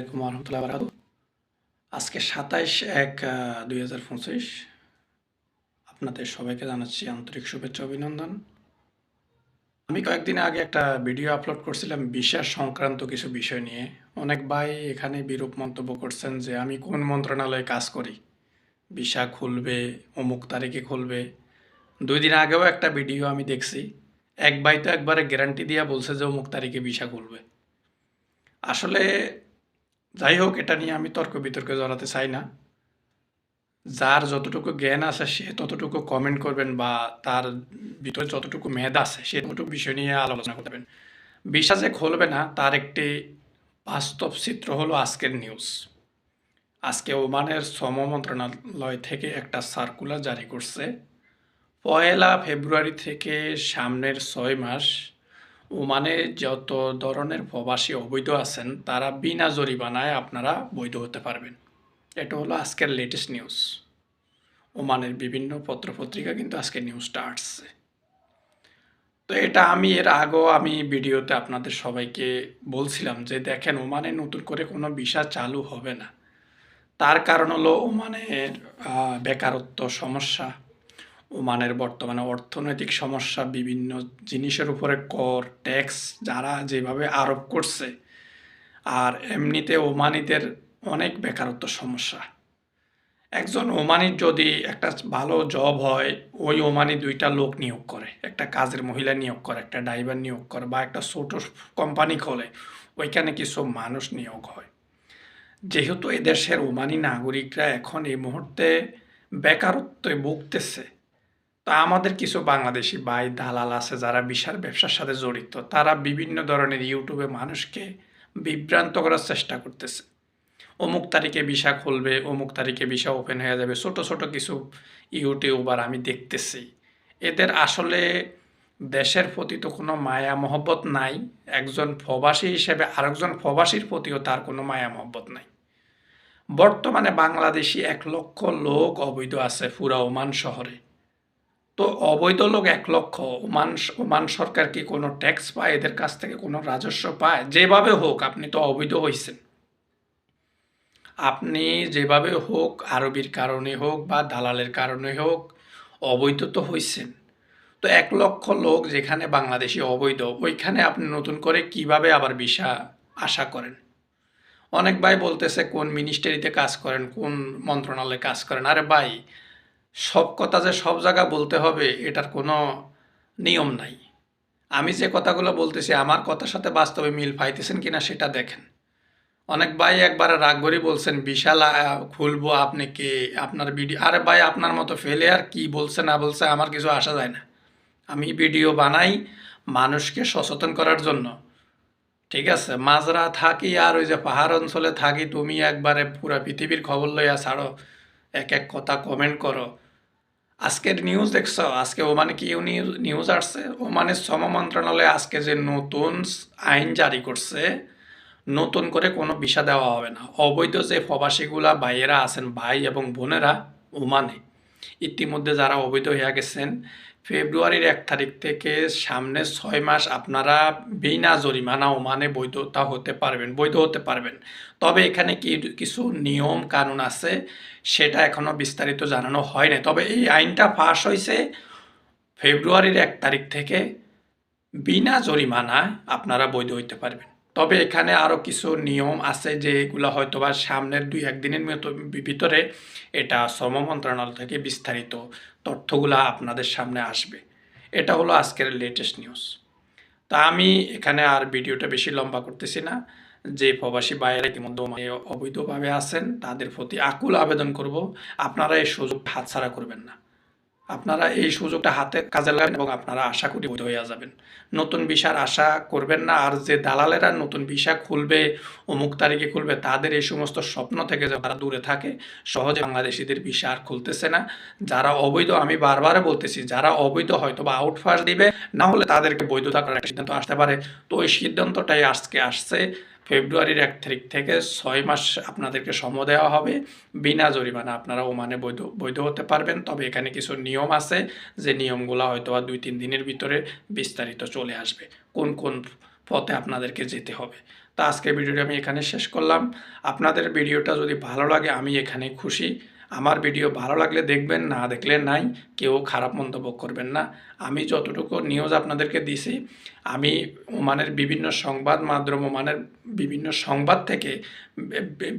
আলাইকুম রহমতুল্লাহ বারাকাতু। আজকে সাতাইশ এক দুই হাজার পঁচিশ। আপনাদের সবাইকে জানাচ্ছি আন্তরিক শুভেচ্ছা, অভিনন্দন। আমি কয়েকদিন আগে একটা ভিডিও আপলোড করছিলাম বিশ্বাস সংক্রান্ত কিছু বিষয় নিয়ে। অনেক ভাই এখানে বিরূপ মন্তব্য করছেন যে, আমি কোন মন্ত্রণালয়ে কাজ করি? ভিসা খুলবে, অমুক তারিখে খুলবে? দুই দিন আগেও একটা ভিডিও আমি দেখছি। এক ভাই তো একবারে গ্যারান্টি দিয়া বলছে যে, অমুক তারিখে ভিসা খুলবে। আসলে যাই হোক, এটা নিয়ে আমি তর্ক বিতর্কে জড়াতে চাই না। যার যতটুকু জ্ঞান আছে, সে ততটুকু কমেন্ট করবেন বা তার ভিতরে যতটুকু মেদ আছে, সে ততটুকু বিষয় নিয়ে আলোচনা করবেন। বিশ্বাস যে খুলবে না, তার একটি বাস্তব চিত্র হলো আজকের নিউজ আজকে ওমানের শ্রম মন্ত্রণালয় থেকে একটা সার্কুলার জারি করছে। পয়লা ফেব্রুয়ারি থেকে সামনের ছয় মাস ওমানে যত ধরনের প্রবাসী অবৈধ আছেন, তারা বিনা জরিমানায় আপনারা বৈধ হতে পারবেন। এটা হলো আজকের লেটেস্ট নিউজ ওমানের বিভিন্ন পত্রপত্রিকা কিন্তু আজকে নিউজটা আসছে। তো এটা আমি এর আগেও আমি ভিডিওতে আপনাদের সবাইকে বলছিলাম যে, দেখেন, ওমানে নতুন করে কোনো ভিসা চালু হবে না। তার কারণ হলো ওমানের বেকারত্ব সমস্যা। ওমানের বর্তমানে অর্থনৈতিক সমস্যা, বিভিন্ন জিনিসের উপরে কর ট্যাক্স যারা যেভাবে আরোপ করছে। আর এমনিতে ওমানিদের অনেক বেকারত্ব সমস্যা। একজন ওমানির যদি একটা ভালো জব হয়, ওই ওমানি দুইটা লোক নিয়োগ করে। একটা কাজের মহিলা নিয়োগ করে, একটা ড্রাইভার নিয়োগ করে বা একটা ছোট কোম্পানি খোলে, ওইখানে কিছু মানুষ নিয়োগ হয়। যেহেতু এদেশের ওমানি নাগরিকরা এখন এই মুহূর্তে বেকারত্বে ভুগতেছে তা আমাদের কিছু বাংলাদেশি ভাই দালাল আছে যারা বিশাল ব্যবসার সাথে জড়িত। তারা বিভিন্ন ধরনের ইউটিউবে মানুষকে বিভ্রান্ত করার চেষ্টা করতেছে। অমুক তারিখে ভিসা খুলবে, অমুক তারিখে ভিসা ওপেন হয়ে যাবে, ছোট ছোট কিছু ইউটিউবার আমি দেখতেছি। এদের আসলে দেশের প্রতি তো কোনো মায়া মহব্বত নাই, একজন প্রবাসী হিসেবে আরেকজন প্রবাসীর প্রতিও তার কোনো মায়া মহব্বত নাই। বর্তমানে বাংলাদেশি এক লক্ষ লোক অবৈধ আছে পুরা ওমান শহরে। তো অবৈধ লোক এক লক্ষ, ওমান ওমান সরকার কি কোনো ট্যাক্স পায়? এদের কাছ থেকে কোনো রাজস্ব পায়? যেভাবে হোক, আপনি তো অবৈধ হয়েছেন আপনি যেভাবে হোক, আরবির কারণে হোক বা দালালের কারণে হোক, অবৈধ তো হয়েছেন তো এক লক্ষ লোক যেখানে বাংলাদেশি অবৈধ, ওইখানে আপনি নতুন করে কীভাবে আবার ভিসা আশা করেন? অনেক ভাই বলতেছে, কোন মিনিস্ট্রিতে কাজ করেন, কোন মন্ত্রণালয়ে কাজ করেন? আরে ভাই সব কথা যে সব জায়গা বলতে হবে, এটার কোনো নিয়ম নাই। আমি যে কথাগুলো বলতেছি, আমার কথার সাথে বাস্তবে মিল পাইতেছেন কিনা সেটা দেখেন। অনেক ভাই একবার রাগ করে বলছেন, বিশাল খুলবো আপনি কে? আপনার ভিডিও আরে ভাই, আপনার মতো ফেলে আর কি বলছে না বলছে আমার কিছু আসা যায় না। আমি ভিডিও বানাই মানুষকে সচেতন করার জন্য। ঠিক আছে মাজরা থাকি আর ওই যে পাহাড় অঞ্চলে থাকি, তুমি একবারে পুরা পৃথিবীর খবর লইয়া ছাড়ো। এক এক কথা কমেন্ট করো। আজকের নিউজ দেখছ? আজকে ও মানে কি নিউজ নিউজ আসছে? মানে শ্রম মন্ত্রণালয়ে আজকে যে নতুন আইন জারি করছে, নতুন করে কোনো ভিসা দেওয়া হবে না। অবৈধ যে প্রবাসীগুলা ভাইয়েরা আছেন, ভাই এবং বোনেরা ওমানে, ইতিমধ্যে যারা অবৈধ হয়ে গেছেন ফেব্রুয়ারির এক তারিখ থেকে সামনে ছয় মাস আপনারা বিনা জরিমানা ওমানে বৈধতা হতে পারবেন, বৈধ হতে পারবেন। তবে এখানে কি কিছু নিয়ম কানুন আছে সেটা এখনও বিস্তারিত জানানো হয় না তবে এই আইনটা পাশ হয়েছে ফেব্রুয়ারির এক তারিখ থেকে বিনা জরিমানায় আপনারা বৈধ হইতে পারবেন। তবে এখানে আরও কিছু নিয়ম আছে যে এগুলো হয়তো বা সামনের দুই একদিনের মতো ভিতরে এটা শ্রম মন্ত্রণালয় থেকে বিস্তারিত তথ্যগুলা আপনাদের সামনে আসবে। এটা হলো আজকের লেটেস্ট নিউজ তা আমি এখানে আর ভিডিওটা বেশি লম্বা করতেছি না। যে প্রবাসী বাইরে ইতিমধ্যে অবৈধভাবে আছেন, তাদের প্রতি আকুল আবেদন করব। আপনারা এই সুযোগ হাতছাড়া করবেন না। আপনারা এই সুযোগটা হাতে কাজে লাগাবেন এবং আপনারা আশা করি বৈধ হয়ে যাবেন। নতুন ভিসার আশা করবেন না, আর যে দালালেরা নতুন ভিসা খুলবে, অমুক তারিখে খুলবে, তাদের এই সমস্ত স্বপ্ন থেকে যারা দূরে থাকে, সহজে বাংলাদেশিদের ভিসা আর খুলতেছে না। যারা অবৈধ, আমি বারবার বলতেছি, যারা অবৈধ হয়তো বা আউটফাস দিবে, না হলে তাদেরকে বৈধতা করার সিদ্ধান্ত আসতে পারে। তো ওই সিদ্ধান্তটাই আজকে আসছে। ফেব্রুয়ারির এক তারিখ থেকে ছয় মাস আপনাদেরকে সম দেওয়া হবে বিনা জরিমানা। আপনারা ওমানে বৈধ বৈধ হতে পারবেন। তবে এখানে কিছু নিয়ম আছে যে নিয়মগুলো হয়তো বা দুই তিন দিনের ভিতরে বিস্তারিত চলে আসবে, কোন কোন পথে আপনাদেরকে যেতে হবে। তা আজকের ভিডিওটি আমি এখানে শেষ করলাম। আপনাদের ভিডিওটা যদি ভালো লাগে আমি এখানে খুশি। আমার ভিডিও ভালো লাগলে দেখবেন, না দেখলে নাই, কেউ খারাপ মন্তব্য করবেন না। আমি যতটুকু নিউজ আপনাদেরকে দিছি, আমি ওমানের বিভিন্ন সংবাদ মাধ্যম, ওমানের বিভিন্ন সংবাদ থেকে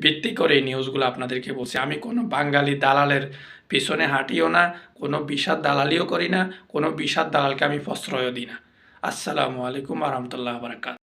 ভিত্তি করে এই নিউজগুলো আপনাদেরকে বলছি। আমি কোনো বাঙালি দালালের পিছনে হাঁটিও না, কোনো বিষাদ দালালিও করি না, কোনো বিষাদ দালালকে আমি প্রশ্রয়ও দিই না। আসসালামু আলাইকুম রহমতুল্লাহ বারাকাত